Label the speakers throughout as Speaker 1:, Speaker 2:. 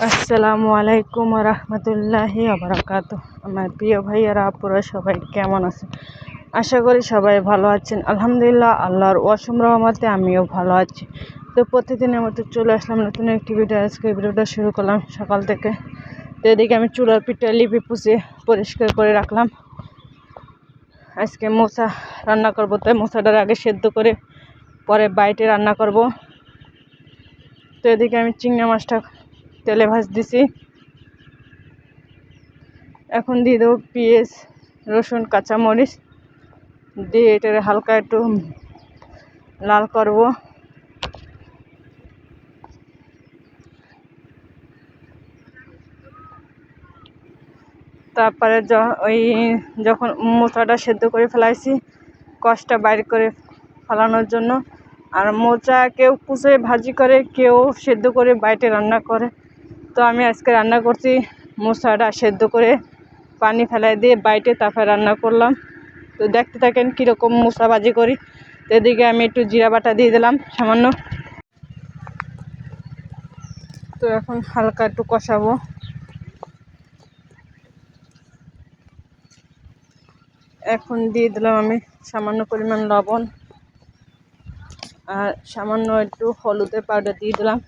Speaker 1: আসসালামু আলাইকুম রহমতুল্লাহি আবরাকাত আমার প্রিয় ভাইয়ারা, আপুরা সবাই কেমন আছেন? আশা করি সবাই ভালো আছেন। আলহামদুলিল্লাহ, আল্লাহর ওয়াসুম রহমতে আমিও ভালো আছি। তো প্রতিদিনের মতো চলে আসলাম নতুন একটি ভিডিও। আজকে ভিডিওটা শুরু করলাম সকাল থেকে। তো এদিকে আমি চুলার পিঠা লিপি পুষে পরিষ্কার করে রাখলাম। আজকে মোচা রান্না করব, তাই মোচাটার আগে সেদ্ধ করে পরে বাইটে রান্না করব। তো এদিকে আমি চিংড়া মাছটা তেলে ভাজ দিছি। এখন দিয়ে দেবো পেঁয়াজ, রসুন, কাঁচামরিচ। দিয়ে এটারে হালকা একটু লাল করব। তারপরে ওই যখন মোচাটা সেদ্ধ করে ফেলাইছি, কষটা বাইর করে ফেলানোর জন্য। আর মোচা কেউ কুচে ভাজি করে, কেউ সেদ্ধ করে বাইটে রান্না করে। তো আমি আজকে রান্না করছি মোচাটা সেদ্ধ করে পানি ফেলাই দিয়ে বাইটে তারপরে রান্না করলাম। তো দেখতে থাকেন কীরকম মোচা ভাজি করি। তো এদিকে আমি একটু জিরা বাটা দিয়ে দিলাম সামান্য। তো এখন হালকা একটু কষাবো। এখন দিয়ে দিলাম আমি সামান্য পরিমাণ লবণ। আর সামান্য একটু হলুদের পাউডার দিয়ে দিলাম।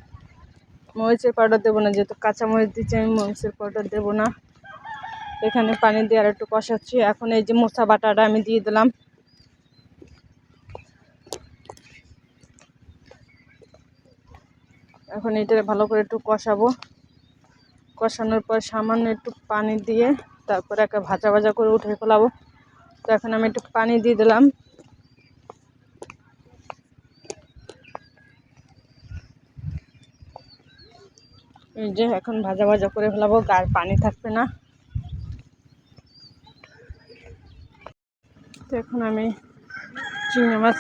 Speaker 1: মরিচের পাউডার দেবো না, যেহেতু কাঁচা মরিচ দিচ্ছি আমি, মরিচের পাউডার দেবো না। এখানে পানি দিয়ে আর একটু কষাচ্ছি। এখন এই যে মোচা বাটাটা আমি দিয়ে দিলাম। এখন এটা ভালো করে একটু কষাবো। কষানোর পর সামান্য একটু পানি দিয়ে তারপরে একটা ভাজা ভাজা করে উঠে ফেলাবো। তো এখন আমি একটু পানি দিয়ে দিলাম। যে এখন ভাজা ভাজা করে ফেলাবো গার পানি থাকবে না। তো এখন আমি চিংড়ি মাছ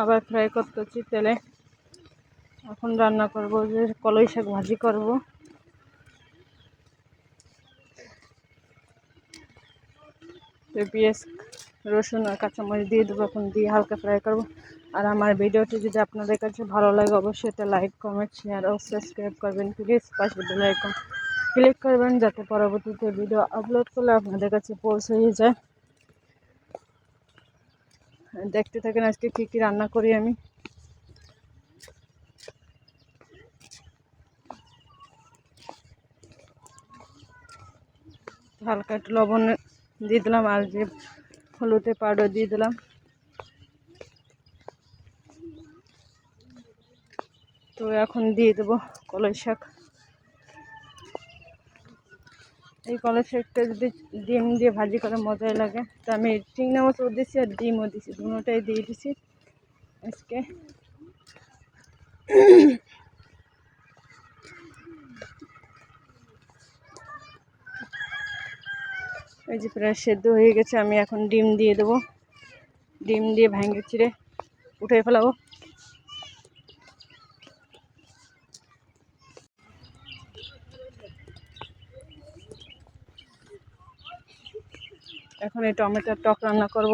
Speaker 1: আবার ফ্রাই করতেছি তেলে। এখন রান্না করব যে কলই শাক ভাজি করব। পেঁয়াজ, রসুন আর কাঁচামরিচ দিয়ে দেবো, এখন দিয়ে হালকা ফ্রাই করব। আর আমার ভিডিওটি যদি আপনাদের কাছে ভালো লাগে, অবশ্যই এটা লাইক কমেন্ট শেয়ার ও সাবস্ক্রাইব করবেন। প্লিজ পাশে বেল আইকন ক্লিক করবেন, যাতে পরবর্তীতে ভিডিও আপলোড করলে আপনাদের কাছে পৌঁছে যায়। দেখতে থাকেন আজকে কী কী রান্না করি আমি। হালকা একটু লবণ দিয়ে দিলাম, আর যে হলুদে পাউডার দিয়ে দিলাম। তো এখন দিয়ে দেবো কলাই শাক। এই কলাই শাকটা যদি ডিম দিয়ে ভাজি করে মজাই লাগে। তো আমি চিংড়া মাছও দিছি আর ডিমও দিছি দুটোটাই দিয়ে দিছি আজকে। এই যে প্রায় সেদ্ধ হয়ে গেছে, আমি এখন ডিম দিয়ে দেবো। ডিম দিয়ে ভেঙে চিড়ে উঠে ফেলাবো। এখন এই টমেটোর টক রান্না করব।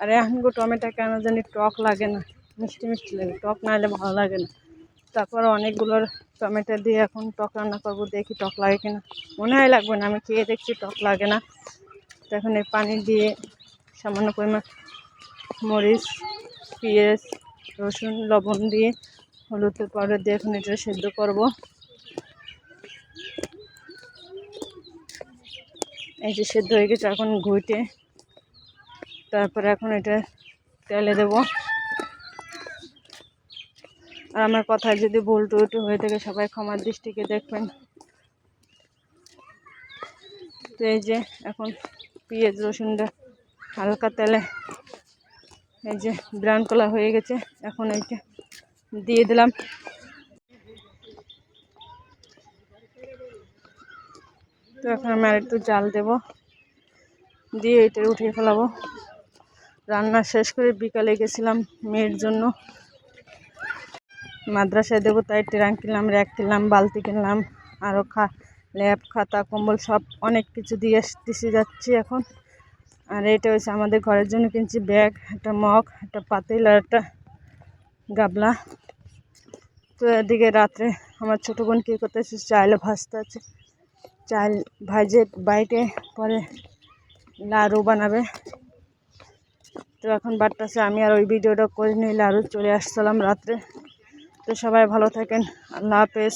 Speaker 1: আর এখন টমেটো কেন জানি টক লাগে না, মিষ্টি মিষ্টি লাগে, টক না হলে ভালো লাগে না। তারপর অনেকগুলোর টমেটো দিয়ে এখন টক রান্না করব, দেখি টক লাগে কিনা। মনে হয় লাগবে না, আমি খেয়ে দেখছি টক লাগে না। তো এখন এই পানি দিয়ে সামান্য পরিমাণ মরিচ, পেঁয়াজ, রসুন, লবণ দিয়ে হলুদের পাউডার দিয়ে এখন এটা সেদ্ধ করব। এই যে সেদ্ধ হয়ে গেছে, এখন ঘুইটে। তারপরে এখন এটা তেলে দেব। আর আমার কথায় যদি ভুল টুলটু হয়ে থাকে, সবাই ক্ষমার দৃষ্টিকে দেখবেন। তো এই যে এখন পেঁয়াজ রসুনটা হালকা তেলে, এই যে ব্রাউন কালার হয়ে গেছে, এখন এইটা দিয়ে দিলাম। তো এখন আমি আর একটু জাল দেব। দিয়ে এটা উঠিয়ে ফেলাবো। রান্না শেষ করে বিকালে গেছিলাম মেয়ের জন্য। মাদ্রাসায় দেবো, তাই ট্রাঙ্ক কিনলাম, র্যাক কিনলাম, বালতি কিনলাম আরও খা ল্যাপ খাতা, কম্বল সব অনেক কিছু দিয়ে দিতে যাচ্ছি এখন। আর এটা হচ্ছে আমাদের ঘরের জন্য কিনছি ব্যাগ, একটা মগ, একটা পাতিল আর একটা গাবলা। তো এদিকে রাত্রে আমার ছোটো বোন কী করতেছে চাইলে ভাসতে আছে। চাল ভাজে, বাইটে, পরে লাড়ু বানাবে। তো এখন বারটাছে আমি আর ওই ভিডিওটা করে নিই লাড়ু চলে আসছিলাম রাত্রে। তো সবাই ভালো থাকেন, আল্লাহ হাফেজ।